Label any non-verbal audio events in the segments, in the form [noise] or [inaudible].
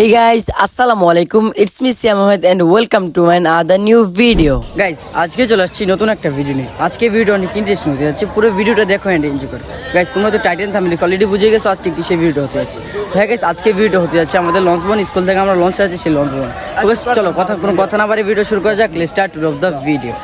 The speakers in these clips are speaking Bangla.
Hey guys, আসসালামু আলাইকুম it's me Siyam Ahmed and welcome to my other new video guys আজকে চলে আসছি নতুন একটা ভিডিও নিয়ে। আজকে ভিডিও অনেক ইন্টারেস্টিং হতে যাচ্ছে। পুরো ভিডিওটা দেখো এন্ড এনজয় করো। গাইস তোমরা তো টাইটেল থামলে অলরেডি বুঝে গেছো আজকে কিসের ভিডিও হতে যাচ্ছে। হ্যাঁ গাইস আজকে ভিডিও হতে যাচ্ছে আমাদের লঞ্চ বন স্কুল থেকে আমরা লঞ্চ আছে সেই লঞ্চ বন চলো কথা কোনো কথা না বাড়ি ভিডিও শুরু করা যাক। স্টার্ট অফ দ্য ভিডিও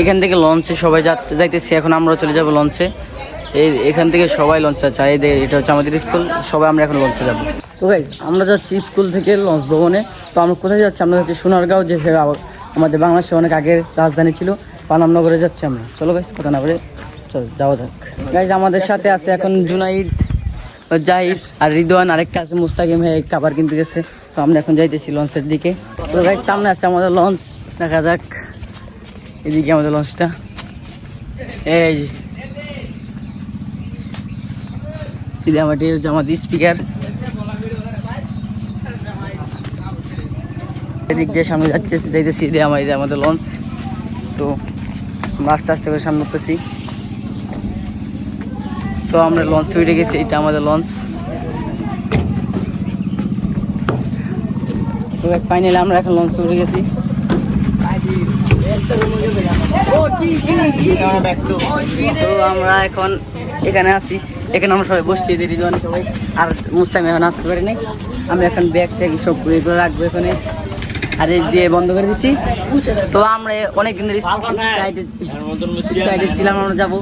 এখান থেকে লঞ্চে সবাই যাচ্ছে যাইতেছি, এখন আমরা চলে যাব লঞ্চে এই এখান থেকে সবাই লঞ্চ যাচ্ছে এই এটা হচ্ছে আমাদের স্কুল সবাই আমরা এখন লঞ্চে যাব। তো গাইজ আমরা যাচ্ছি স্কুল থেকে লঞ্চ ভবনে। তো আমরা কোথায় যাচ্ছি? আমরা যাচ্ছি সোনারগাঁও, যে আমাদের বাংলাদেশে অনেক আগের রাজধানী ছিল। পানামনগরে যাচ্ছি আমরা। চলো গাইজ কথা না বলে চলো, যাওয়া যাক। গাইজ আমাদের সাথে আছে এখন জুনাইদ জাহির আর রিদওয়ান। আরেকটা আছে মুস্তাকিম ভাই, খাবার কিনতে গেছে। তো আমরা এখন যাইতেছি লঞ্চের দিকে। তো গাইজ সামনে আছে আমাদের লঞ্চ দেখা যাক। এদিকে আমাদের লঞ্চটা এই। এদিকে আমাদের আমাদের স্পিকার এদিক দিয়ে সামনে যাচ্ছে, যাইতেছি এদিকে আমার যে আমাদের লঞ্চ তো আমরা আস্তে আস্তে করে সামনে উঠতেছি। তো আমরা লঞ্চ উঠে গেছি, এটা আমাদের লঞ্চ তো ফাইনালি আমরা এখন লঞ্চ উঠে গেছি। তো আমরা এখন এখানে আছি। এখানে আমরা সবাই বসছি, এদের রিজন সবাই। আর মুস্তামি এখন আসতে পারিনি আমি এখন ব্যাগ ট্যাগ সব এগুলো রাখব এখানে। আর এই দিয়ে বন্ধ করে দিছি। তো আমরা অনেক দিন সাইডে ছিলাম, আমরা যাব।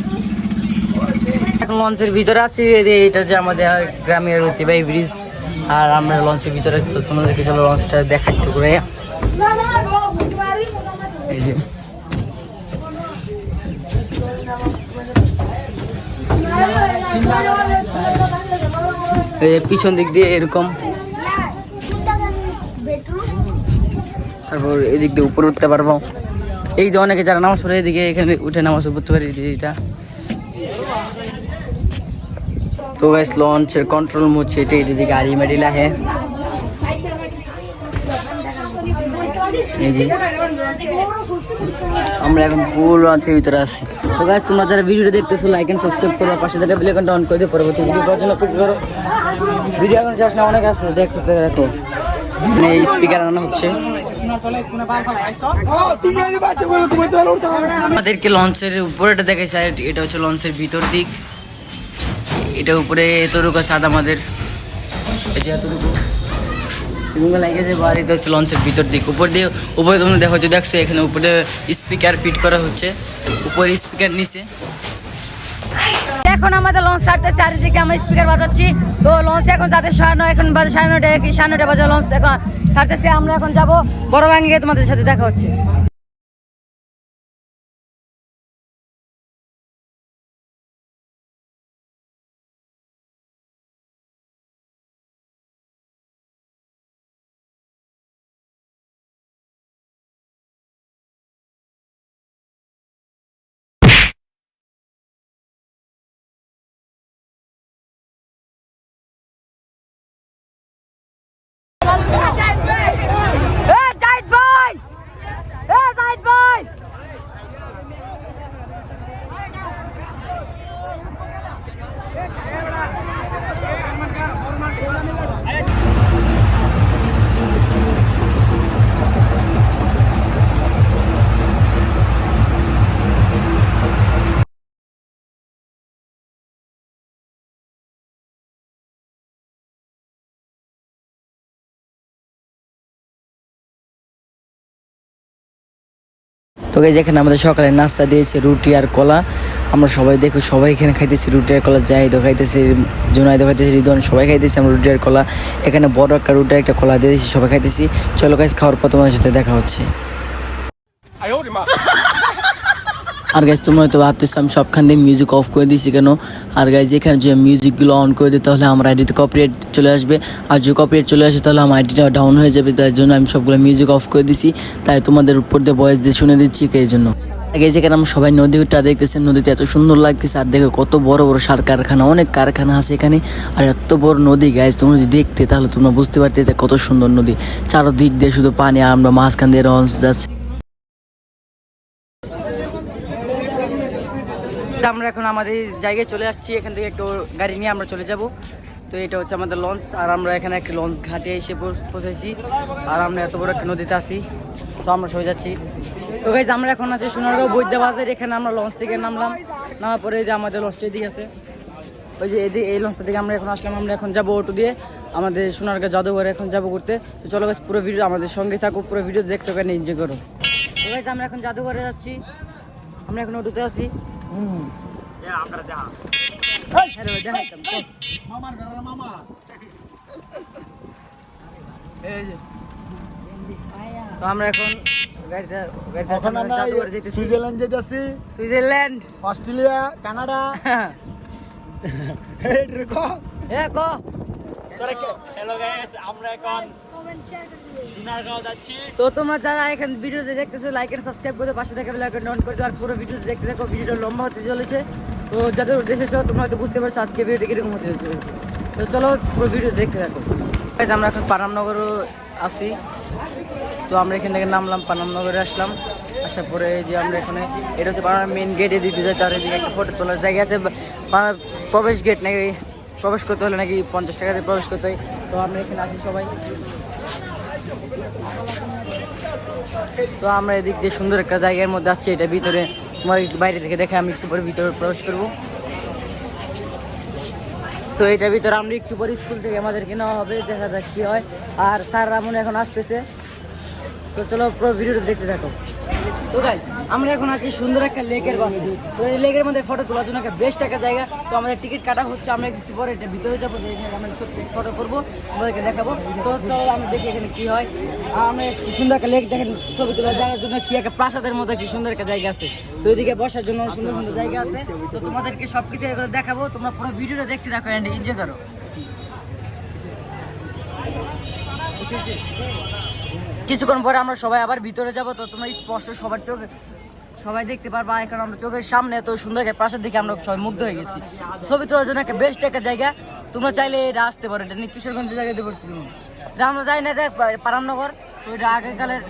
এখন লঞ্চের ভিতরে আছি। এটা যে আমাদের গ্রামের ঐতিহ্যবাহী ব্রিজ আর আমরা লঞ্চের ভিতরে তো তোমাদেরকে চলো লঞ্চটা দেখা একটু করে এই যে। পিছন দিক দিয়ে এরকম। তারপর এদিক দিয়ে উপরে উঠতে পারব। এই যে অনেকে যারা নামাজ পড়ে, এদিকে এখানে উঠে নামাজ পড়তে পারে এটা। তো গাইস লঞ্চের কন্ট্রোল মুছে, এটা এদিকে গাড়ি মাড়ি লাহে। আমরা এখন ফুল লঞ্চের ভিতরে আছি। তো গাইস তোমরা যারা ভিডিওটা দেখতেছো লাইক এন্ড সাবস্ক্রাইব করো পাশে থেকে বেল আইকনটা অন করে দিও, পরবর্তী ভিডিও পাওয়ার জন্য অপেক্ষা করো। ভিডিও এখন শেষ না, অনেক আছে, দেখো দেখো মানে স্পিকার আনা হচ্ছে। আমাদেরকে লঞ্চের উপরে এটা দেখাইছে, আর এটা হচ্ছে লঞ্চের ভিতর দিক। এটা উপরে এতটুকু ছাদ আমাদের। এই তো হচ্ছে লঞ্চের ভিতর দিক, উপর দিয়ে, উপরে তোমরা দেখো যে দেখছ, এখানে উপরে স্পিকার ফিট করা হচ্ছে, উপরে স্পিকার নিচে। এখন আমাদের লঞ্চ ছাড়তে চারিদিকে আমরা স্পিকার বাজাচ্ছি। তো লঞ্চ এখন যাতে সাড়ে নয়, এখন বাজে সাড়ে কি সাড়ে নয়টা বাজে লঞ্চ এখন ছাড়তেছে। আমরা এখন যাব, বড় গাঙ্গে তোমাদের সাথে দেখা হচ্ছে। তো গাইজ এখানে আমাদের সকালে নাস্তা দিয়েছে, রুটি আর কলা, আমরা সবাই দেখো, সবাই এখানে খাইতেছি রুটি আর কলা, জাহিদও খাইতেছি, জুনাইদও খাইতেছি রিদন সবাই খাইতেছি, আমরা রুটি আর কলা, এখানে বড় একটা রুটি একটা কলা দিয়ে দিয়েছি, সবাই খাইতেছি। চলো গাইজ খাওয়ার পর তোমাদের সাথে দেখা হচ্ছে। আর গাইজ তোমরা হয়তো ভাবতেছো, আমি সবখান মিউজিক অফ করে দিয়েছি কেন? আর গাইজ এখানে যে মিউজিকগুলো অন করে দিই, তাহলে আমার আইডিতে কপিরাইট চলে আসবে। আর যদি কপিরাইট চলে আসে, তাহলে আমার আইডিটা ডাউন হয়ে যাবে তাই জন্য আমি সবগুলো মিউজিক অফ করে দিছি তাই তোমাদের উপর দিয়ে ভয়েস দিয়ে শুনে দিচ্ছি এই জন্য। আগে যেখানে আমরা সবাই নদীটা দেখতেছেন নদীতে এত সুন্দর লাগতেছে, আর দেখো কত বড় বড় সার কারখানা, অনেক কারখানা আছে এখানে। আর এত বড় নদী গাইজ তোমরা যদি দেখতে, তাহলে তোমরা বুঝতে পারতে কত সুন্দর নদী। চারদিক দিয়ে শুধু পানি, আর আমরা মাঝখান দিয়ে রঞ্চ যাচ্ছে। আমরা এখন আমাদের জায়গায় চলে আসছি, এখান থেকে একটু গাড়ি নিয়ে আমরা চলে যাব। তো এটা হচ্ছে আমাদের লঞ্চ আর আমরা এখানে একটা লঞ্চ ঘাটে এসে পৌঁছ- পৌঁছেছি আর আমরা এত বড় একটা নদীতে আসি তো আমরা সবাই যাচ্ছি। তো গাইজ আমরা এখন আছি সোনারগাঁও বৈদ্য বাজার এখানে আমরা লঞ্চ থেকে নামলাম। নামার পরে এই যে আমাদের লঞ্চটা এদিকে আছে। ওই যে এদিকে এই লঞ্চটা থেকে আমরা এখন আসলাম, আমরা এখন যাব অটো দিয়ে। আমাদের সোনারগাঁ জাদুঘরে এখন যাব করতে তো চলো গাছ পুরো ভিডিও আমাদের সঙ্গে থাকো, পুরো ভিডিও দেখতে পারেন এনজয় করো। তো গাইজ আমরা এখন জাদুঘরে যাচ্ছি। আমরা এখন অটোতে আছি। হ্যালো দেখাইতাম তো। এই যে। তো আমরা এখন এখন আমরা আমরা সুইজারল্যান্ড যেতেছি। সুইজারল্যান্ড। Australia Canada. [laughs] [laughs] এরকম এ কো? তো তোমরা যারা এখন ভিডিওতে দেখতেছো লাইক এন্ড সাবস্ক্রাইব করে পাশে থেকে বেল অন করে আর পুরো ভিডিওতে দেখতে দেখো ভিডিওটা লম্বা হতে চলেছে। তো যাদের দেখেছ তোমরা হয়তো বুঝতে পারছ আজকে ভিডিওটা কীরকম হতে চলেছে। তো চলো পুরো ভিডিও দেখতে থাকো। আমরা এখন পানামনগরও আছি। তো আমরা এখান থেকে নামলাম পানামনগরে আসলাম। আসার পরে যে আমরা এখানে, এটা হচ্ছে পানাম মেন গেট এদিকে যায় তার এদিকে একটা ফটো তোলার জায়গা আছে। পা- প্রবেশ গেট নাকি, প্রবেশ করতে হলে নাকি পঞ্চাশ টাকা দিয়ে প্রবেশ করতে হয়। তো আমরা এখানে আসি সবাই। তো আমরা এদিক দিয়ে সুন্দর একটা জায়গার মধ্যে আসছি, এটা ভিতরে তোমার বাইরে থেকে দেখে আমি একটু পরে ভিতরে প্রবেশ করব। তো এটার ভিতরে আমরা একটু পরে স্কুল থেকে আমাদেরকে নেওয়া হবে, দেখা যাক কি হয়। আর স্যার রামন এখন আসতেছে। তো চলো পুরো ভিডিওটা দেখতে থাকো। তো গাইস আমরা এখন আছি সুন্দর একটা লেকের পাশে। তো এই লেকের মধ্যে ফটো তোলার জন্য একটা বেস্ট একটা জায়গা। তো আমাদের টিকিট কাটা হচ্ছে, আমরা একটু পরে এটা ভিতরে যাব আমরা সত্যি ফটো করব আমাদেরকে দেখাবো। তো চলো আমরা দেখি এখানে কি হয়। আমরা একটু সুন্দর একটা লেক দেখেন, ছবি তোলার জায়গার জন্য কি একটা প্রাসাদের মতো কি সুন্দর একটা জায়গা আছে। তো এদিকে বসার জন্য সুন্দর সুন্দর জায়গা আছে। তো তোমাদেরকে সব কিছু এগুলো দেখাবো, তোমরা পুরো ভিডিওটা দেখতে থাকো অ্যান্ড এনজয় করো। কিছুক্ষণ পরে আমরা সবাই আবার ভিতরে যাব তো তোমরা স্পষ্ট সবার চোখ সবাই দেখতে পারবা এখন আমরা চোখের সামনে এত সুন্দর একটা প্রাসাদ দেখে আমরা সবাই মুগ্ধ হয়ে গেছি। ছবি তোলার জন্য একটা বেস্ট একটা জায়গা। তোমরা চাইলে এটা আসতে পারো এটা নিয়ে কিশোরগঞ্জের জায়গাতে পড়ছি তুমি। এটা আমরা যাই না এটা পানামনগর তো এটা আগেকালের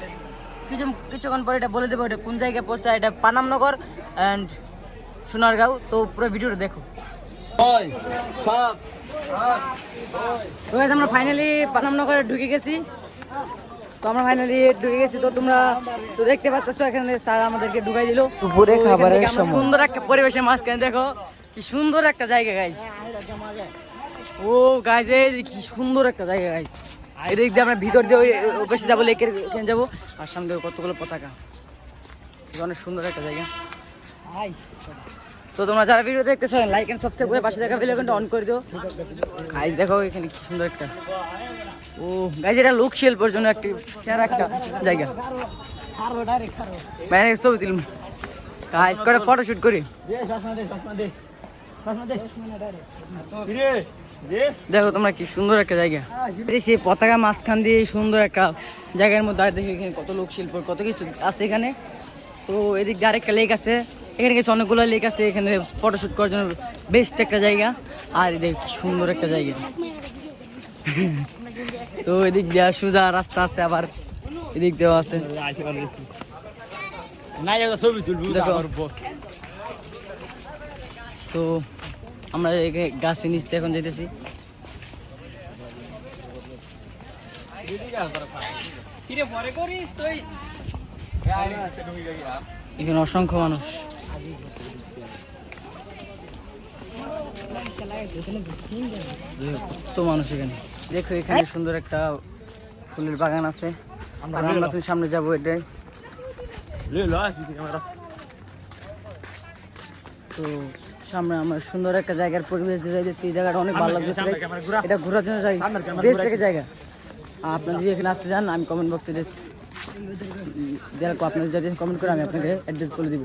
কিছু কিছুক্ষণ পরে এটা বলে দেবো এটা কোন জায়গায় পড়ছে এটা পানামনগর অ্যান্ড সোনারগাঁও। তো পুরো ভিডিওটা দেখো। তো আমরা ফাইনালি পানামনগরে ঢুকে গেছি। তো আমরা ফাইনালি ঢুকে গেছি। তো তোমরা তো দেখতে পাচ্ছ এখানে স্যার আমাদেরকে ঢুকাই দিল। দুপুরে খাবারের সময়। সুন্দর একটা মাঝখানে দেখো কি সুন্দর একটা জায়গা গাইজ ও গাইজ কি সুন্দর একটা জায়গা গাইজ এদিক দিয়ে আমরা ভিতর দিয়ে ওই ওই পাশে যাব লেকের যাব। আর সামনে কতগুলো পতাকা। অনেক সুন্দর একটা জায়গা। তো তোমরা যারা ভিডিও দেখতেছো লাইক এন্ড সাবস্ক্রাইব করে পাশে দেখা বেল আইকনটা অন করে দিও। গাইজ দেখো এখানে কি সুন্দর একটা ও, গাইজ, এটা লোক শিল্পের জন্য একটি একটা জায়গা। ছবি গাইজ করে ফটোশুট করি? দেখো তোমরা কি সুন্দর একটা জায়গা। সেই পতাকা মাঝখান দিয়ে সুন্দর একটা জায়গার মধ্যে আর দেখি এখানে কত লোক শিল্প, কত কিছু আছে এখানে। তো এদিক দিয়ে আরেকটা লেক আছে। এখানে কিছু অনেকগুলো লেক আছে, এখানে ফটোশুট করার জন্য বেস্ট একটা জায়গা। আর এদিকে সুন্দর একটা জায়গা। তো এদিক দিয়ে সোজা রাস্তা আছে আবার এদিক দিয়েও আছে। তো আমরা গাছের নিচে এখন যেতেছি। এখানে অসংখ্য মানুষ। কত মানুষ এখানে। দেখো এখানে সুন্দর একটা ফুলের বাগান আছে। আমরা এখন সামনে যাব এটাই। তো সামনে আমার সুন্দর একটা জায়গার পরিবেশ দিয়ে যাইতেছি এই জায়গাটা অনেক ভালো লাগছে এটা ঘোরার জন্য বেস্ট একটা জায়গা। আর আপনারা যদি এখানে আসতে চান আমি কমেন্ট বক্সে দেখো আপনারা যদি কমেন্ট করে আমি আপনাকে অ্যাড্রেস করে দিব।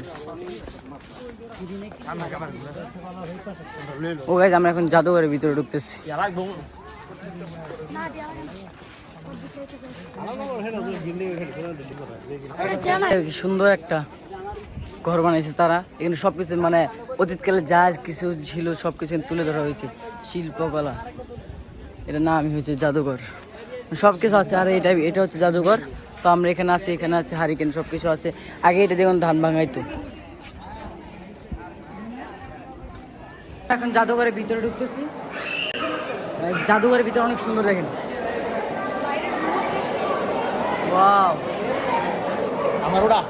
ও গাইজ আমরা এখন জাদুঘরের ভিতরে ঢুকতেছি। সুন্দর একটা ঘর বানিয়েছে তারা। এখানে সব কিছু মানে অতীতকালে যা কিছু ছিল সব কিছু তুলে ধরা হয়েছে। শিল্পকলা। এটার নামই হয়েছে জাদুঘর। সব কিছু আছে, আর এটা এটা হচ্ছে জাদুঘর। তো আমরা এখানে আছি, এখানে আছে হারিকেন সব কিছু আছে। আগে এটা দেখুন, ধান ভাঙাইতো। এখন জাদুঘরের ভিতরে ঢুকতেছি। জাদুঘরের ভিতরে অনেক সুন্দর দেখেন। ওয়াও। আমার ওটা।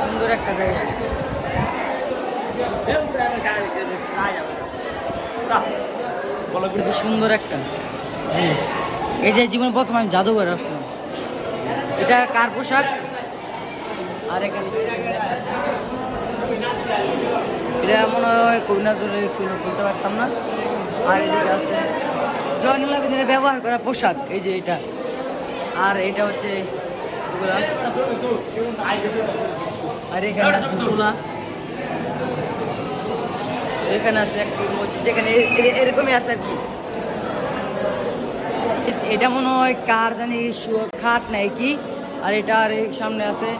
সুন্দর একটা জায়গা। সুন্দর একটা জিনিস। এই যে জীবন প্রথম আমি জাদুঘর আসলাম। এটা কার পোশাক? আর এখানে এটা মনে হয় কবি নজরুলের কোনো বলতে পারতাম না। আর এদিকে আছে জয়নুল আবেদিনের ব্যবহার করা পোশাক, এই যে এটা। আর এটা হচ্ছে আর এখানে আছে তুলা। এখানে আছে একটি মসজিদ যেখানে এরকমই আছে আর কি। এটা মনে হয় কার জানি খাট নাই কি আর এটা আর সামনে আছে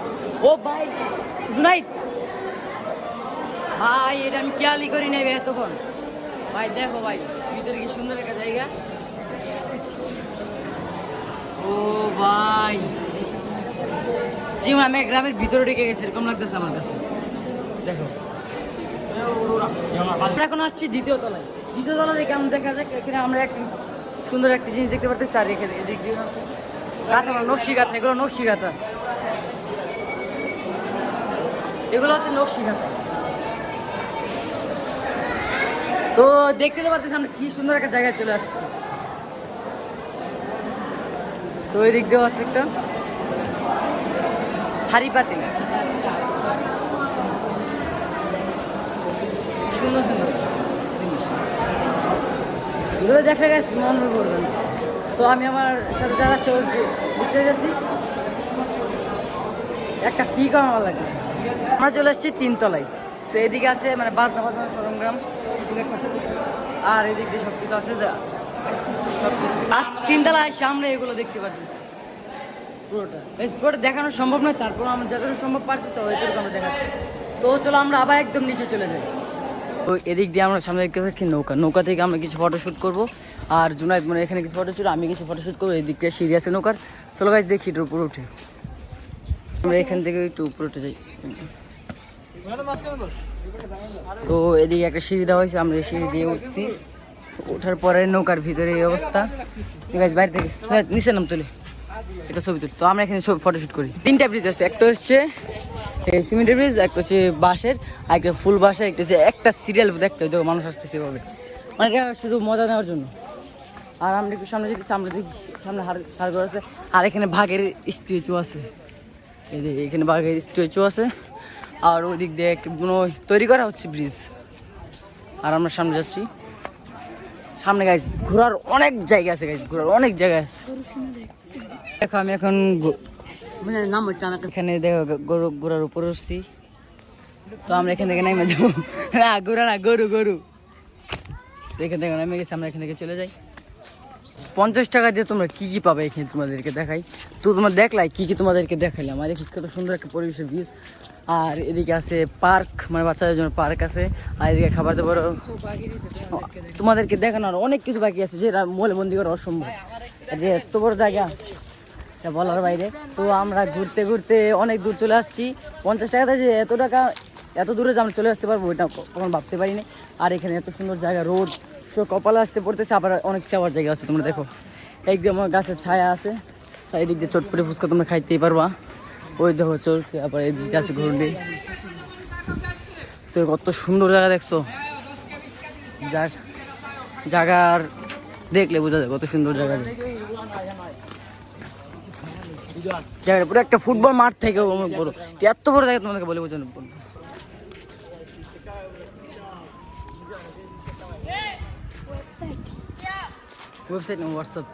ও ভাই জুনাইদ ভাই, এটা আমি খেয়ালই করি নাই এতক্ষণ। ভাই, দেখো ভাই, ভিতরে কি সুন্দর একটা জায়গা। ও ভাই। জি আমি গ্রামের ভিতরে ঢুকে গেছি, এরকম লাগতেছে আমার কাছে। দেখো। আমরা এখন আসছি দ্বিতীয় তলায়। দ্বিতীয় তলা থেকে আমরা দেখা যাক, এখানে আমরা একটি সুন্দর একটা জিনিস দেখতে পারতেছি, আর এখানে এদিক দিয়ে আছে। মানে নকশি গাথা এগুলো নকশি গাথা এগুলো হচ্ছে নকশি গাথা তো দেখতে তো পারতেছি আমরা কি সুন্দর একটা জায়গায় চলে আসছি। তো ওই দিক দিয়েও আছে একটা। হাড়ি পাতিল সুন্দর সুন্দর জিনিস। দেখা গেছে, মন করবেন তো আমি আমার সাথে যারা আছে বুঝতে গেছি একটা পিক আমার লাগছে। আমরা চলে এসেছি তিনতলায়। তো এদিকে আছে মানে বাজনা বাজনা সরঞ্জাম আর এদিক দিয়ে সব কিছু আছে সব কিছু সামনে, এগুলো দেখতে পাচ্ছি পুরোটা। বেশ, পুরোটা দেখানো সম্ভব নয়, তারপর আমরা যতটুকু সম্ভব পারছি, তো ওইটুকু আমরা দেখাচ্ছি। তো চলো আমরা আবার একদম নিচে চলে যাই। তো এদিক দিয়ে আমরা সামনে দেখতে পাচ্ছি নৌকা। নৌকা থেকে আমরা কিছু ফটোশ্যুট করব। আর জুনাইদ মানে এখানে কিছু ফটোশ্যুট আমি কিছু ফটোশ্যুট করব। এদিক দিয়ে সিঁড়ি আছে নৌকার। চলো গাছ দেখি উপরে উঠে। আমরা এখান থেকে একটু উপরে উঠে যাই। তো এদিকে একটা সিঁড়ি দেওয়া হয়েছে আমরা সিঁড়ি দিয়ে উঠছি। ওঠার পরে নৌকার ভিতরে এই অবস্থা। ঠিক আছে বাইরে থেকে হ্যাঁ, নিচে নাম তুলে। এটা ছবি তুলি। তো আমরা এখানে ছবি ফটোশুট করি। তিনটা ব্রিজ আছে একটা হচ্ছে সিমেন্টের ব্রিজ একটা হচ্ছে বাঁশের আর একটা ফুল বাঁশের একটা হচ্ছে একটা সিরিয়াল একটা দেখো মানুষ আসতেছে এভাবে। মানে শুধু মজা নেওয়ার জন্য। আর আমরা একটু সামনে যদি সামনে দেখি সামনে হার সারঘর আছে। আর এখানে বাঘের স্ট্যাচু আছে। এখানে বাঘের স্ট্যাচু আছে। আর ওই দিক দিয়ে কোনো তৈরি করা হচ্ছে ব্রিজ আর আমরা সামনে যাচ্ছি। সামনে গাইজ ঘোরার অনেক জায়গা আছে গাইজ ঘোরার অনেক জায়গা আছে। দেখো, আমি এখন এখানে দেখো গরু ঘোড়ার উপরে উঠছি। তো আমরা এখান থেকে নেমে যাব। [laughs] না, ঘোরা না, গরু গরু। এখান থেকে নেমে গেছি, আমরা এখান থেকে চলে যাই। পঞ্চাশ টাকা দিয়ে তোমরা কি কি পাবে এখানে তোমাদেরকে দেখাই। তো তোমার দেখলাই কি কি তোমাদেরকে দেখাইলাম। আর এখানে কত সুন্দর একটা পরিবেশের বীজ আর এদিকে আছে পার্ক মানে বাচ্চাদের জন্য পার্ক আছে। আর এদিকে খাবার দাবার তোমাদেরকে দেখানোর অনেক কিছু বাকি আছে, যেটা মলে বন্দি করা অসম্ভব। যে এত বড় জায়গা বলার বাইরে। তো আমরা ঘুরতে ঘুরতে অনেক দূর চলে আসছি। পঞ্চাশ টাকাতে যে এত টাকা, এত দূরে যে আমরা চলে আসতে পারব এটা কখনো ভাবতে পারিনি। আর এখানে এত সুন্দর জায়গা রোদ সো কপালে আসতে পড়তেছে, আবার অনেক সেবার জায়গা আছে, তোমরা দেখো। একদম গাছের ছায়া আছে তাই এদিক দিয়ে চটপটে ফুচকা তোমরা খাইতেই পারবা। ওই দেখো চোর আবার এদিকে আছে ঘুরবে তো কত সুন্দর জায়গা দেখছ। জায়গার দেখলে বোঝা যায় কত সুন্দর জায়গা জায়গাটা পুরো একটা ফুটবল মাঠ থেকে বড়। এত বড় জায়গা তোমাদেরকে বলে বোঝানো বলব। ওয়েবসাইট না হোয়াটসঅ্যাপ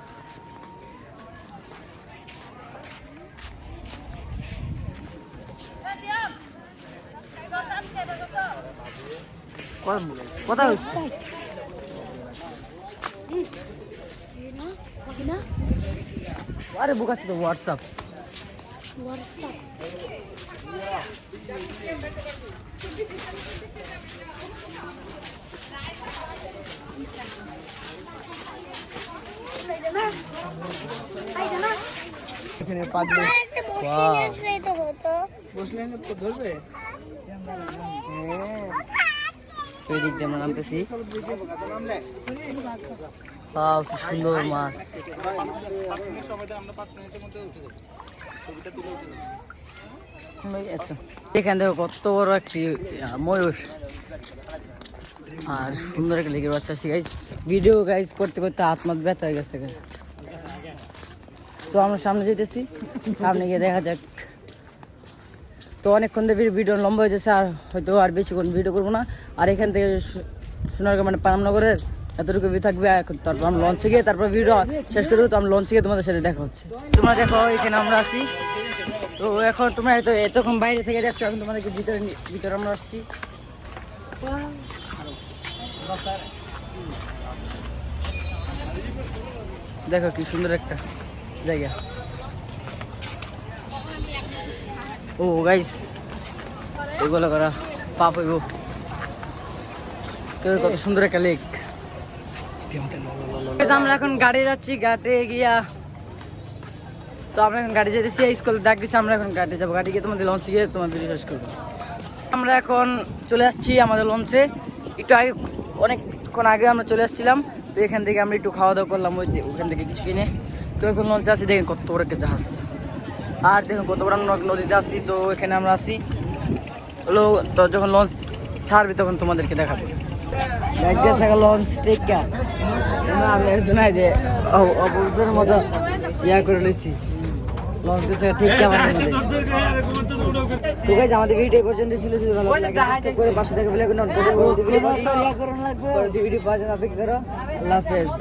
কথা হচ্ছে আরে বুকাচ্ছি তো হোয়াটসঅ্যাপ এখানে পাতলে বসলে ধরবে। তো দিক দিয়ে আমরা নামতেছি। সুন্দর মাছ। আচ্ছা এখান থেকে কত বড় একটি ময়ূর। আর সুন্দর একটা লেগের বাচ্চা আছে গাইজ ভিডিও গাইজ করতে করতে হাত মাত ব্যথা হয়ে গেছে তো আমরা সামনে যেতেছি। সামনে গিয়ে দেখা যাক। তো অনেকক্ষণ ধরে ভিডিও লম্বা হয়ে যাচ্ছে, আর হয়তো আর বেশিক্ষণ ভিডিও করব না। আর এখান থেকে সোনারগাঁ মানে পানামনগরের এতটুকু ভিউ থাকবে এখন তারপর আমরা লঞ্চে গিয়ে তারপর ভিডিও শেষ করে দেবো তো আমরা লঞ্চে গিয়ে তোমাদের সাথে দেখা হচ্ছে। তোমরা দেখো, এখানে আমরা আসি তো এখন তোমরা হয়তো এতক্ষণ বাইরে থেকে দেখছ, এখন তোমাদেরকে ভিতরে ভিতরে আমরা আসছি। দেখো কি সুন্দর একটা জায়গা। ও গাইস এগুলো করা পাপ হইব। তো কত সুন্দর একটা লেক আমরা এখন গাড়ি যাচ্ছি গাড়ি গিয়া। তো আমরা এখন গাড়ি যেতেছি স্কুলে ডাক দিচ্ছি আমরা এখন গাড়ি যাব। গাড়ি গিয়ে তোমাদের লঞ্চে গিয়ে ভিডিও শেষ করব। আমরা এখন চলে আসছি আমাদের লঞ্চে একটু আগে, অনেকক্ষণ আগে আমরা চলে আসছিলাম। তো এখান থেকে আমরা একটু খাওয়া দাওয়া করলাম, ওই ওখান থেকে কিছু কিনে। তো এখন লঞ্চে আছি দেখেন কত বড় একটা জাহাজ। আর দেখুন কত বড় আমরা নদীতে আসি তো এখানে আমরা আসি হলো তো যখন লঞ্চ ছাড়বে তখন তোমাদেরকে দেখাবো। লঞ্চ টেকা আমি একজন যে অবসরের মতো ইয়া করে লইছি লঞ্চ গেছে ঠিক কেমন তো গাইজ আমাদের ভিডিও পর্যন্ত ছিল যদি ভালো লাগে করে পাশে থেকে বেল অন ভিডিও পাওয়ার জন্য অপেক্ষা করো। আল্লাহ হাফেজ।